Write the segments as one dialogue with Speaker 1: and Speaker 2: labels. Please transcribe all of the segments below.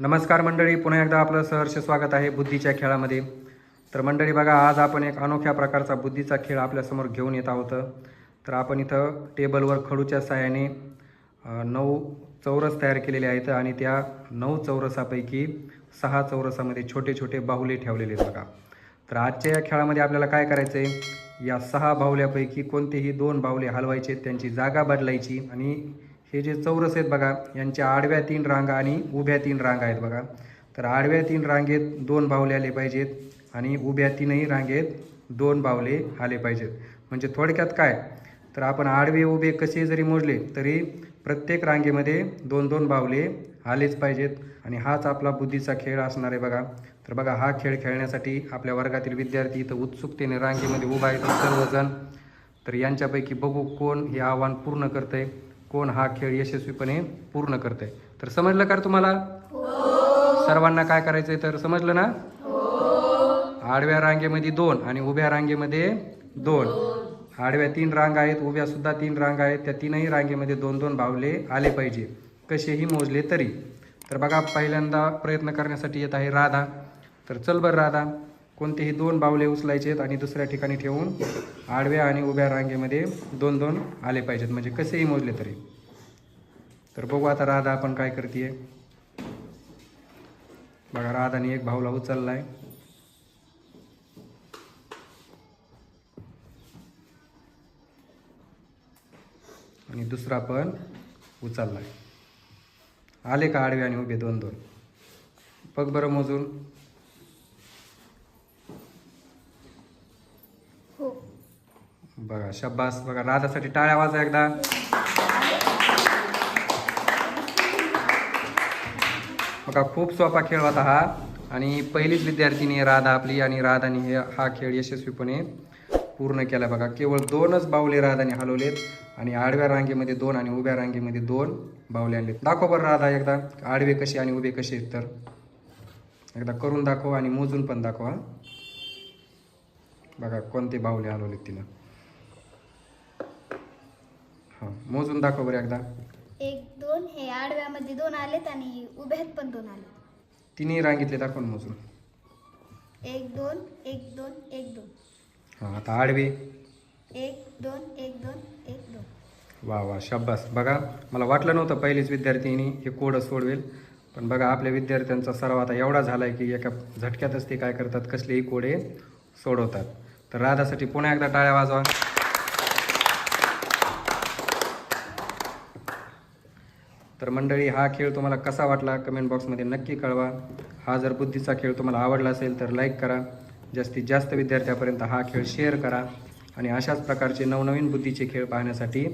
Speaker 1: नमस्कार मंडळी पुन्हा एकदा आपलं सहर्ष स्वागत आहे बुद्धीच्या खेळामध्ये. तर मंडळी बघा आज आपण एक अनोख्या प्रकारचा बुद्धीचा खेळ आपल्यासमोर घेऊन येत आहोत. तर आपण इथं टेबलवर खडूच्या साह्याने नऊ चौरस तयार केलेले आहेत आणि त्या नऊ चौरसापैकी सहा चौरसामध्ये छोटे छोटे बाहुले ठेवलेले आहेत बघा. तर आजच्या या खेळामध्ये आपल्याला काय करायचं आहे या सहा बाहुल्यापैकी कोणतेही दोन बाहुले हलवायचे त्यांची जागा बदलायची आणि हे जे चौरस आहेत बघा यांच्या आडव्या तीन रांगा आणि उभ्या तीन रांगा आहेत बघा. तर आडव्या तीन रांगेत दोन बाहुले आले पाहिजेत आणि उभ्या तीनही रांगेत दोन बाहुले आले पाहिजेत. म्हणजे थोडक्यात काय? तर आपण आडवे उभे कसे जरी मोजले तरी प्रत्येक रांगेमध्ये दोन दोन बाहुले आलेच पाहिजेत. आणि हाच आपला बुद्धीचा खेळ असणार आहे बघा. तर बघा हा खेळ खेळण्यासाठी आपल्या वर्गातील विद्यार्थी इथं उत्सुकतेने रांगेमध्ये उभा आहेत सर्वजण. तर यांच्यापैकी बघू कोण हे आव्हान पूर्ण करतंय. कोण हा खेळ यशस्वीपणे पूर्ण करतंय. तर समजलं का तुम्हाला? सर्वांना काय करायचंय? तर समजलं ना? आडव्या रांगेमध्ये दोन आणि उभ्या रांगेमध्ये दोन. आडव्या तीन रांग आहेत उभ्या सुद्धा तीन रांग आहेत. त्या तीनही रांगेमध्ये दोन दोन बावले आले पाहिजे. कसेही मोजले तरी. तर बघा पहिल्यांदा प्रयत्न करण्यासाठी येत आहे राधा. तर चल बरं राधा. कोणतेही दोन बावले उचलायचे आहेत आणि दुसऱ्या ठिकाणी ठेवून आडव्या आणि उभ्या रांगेमध्ये दोन दोन आले पाहिजेत. म्हणजे कसेही मोजले तरी. तर बघू आता राधा आपण काय करते बघा राधाने एक भाऊला उचललाय. आणि दुसरा पण उचललाय. आले का आडवे आणि उभे दोन दोन? बघ बरं मोजून.
Speaker 2: हो.
Speaker 1: बघा शब्बास बघा राधासाठी टाळ्या वाजा एकदा. बघा खूप सोपा खेळ होता हा. आणि पहिलीच विद्यार्थिनी राधा आपली आणि राधाने हे हा खेळ यशस्वीपणे पूर्ण केला. बघा केवळ दोनच बावले राधाने हलवलेत आणि आडव्या रांगेमध्ये दोन आणि उभ्या रांगेमध्ये दोन बावले आणलेत. दाखव बरं राधा एकदा. आडवे कसे आणि उभे कसे आहेत तर. एकदा करून दाखव आणि मोजून पण दाखवा बघा कोणते बावले हलवलेत तिनं? हां मोजून दाखव बरं एकदा.
Speaker 2: एक दोन हे आडव्यामध्ये दोन आलेत आणि उभ्यात पण दोन आले
Speaker 1: तिन्ही रांगेतले दाखवून मोजून.
Speaker 2: एक दोन एक दोन एक दोन.
Speaker 1: हां आता आडवे.
Speaker 2: एक दोन एक दोन एक दोन.
Speaker 1: वा वा शाब्बास बघा मला वाटलं नव्हतं पहिलीच विद्यार्थिनी हे कोड सोडवेल पण बघा आपल्या विद्यार्थ्यांचा सराव आता एवढा झाला आहे की एका झटक्यातच ते काय करतात कसलेही कोडे सोडवतात. तर राधासाठी पुन्हा एकदा टाळ्या वाजवा. तर मंडळी हा खेळ तुम्हाला कसा वाटला कमेंट बॉक्समध्ये नक्की कळवा. हा जर बुद्धीचा खेळ तुम्हाला आवडला असेल तर लाईक करा. जास्तीत जास्त विद्यार्थ्यापर्यंत हा खेळ शेअर करा. आणि अशाच प्रकारचे नवनवीन बुद्धीचे खेळ पाहण्यासाठी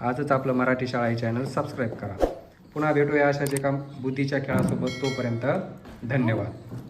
Speaker 1: आजच आपलं मराठी शाळा हे चॅनल सबस्क्राईब करा. पुन्हा भेटूया अशाच एका बुद्धीच्या खेळासोबत. तोपर्यंत धन्यवाद.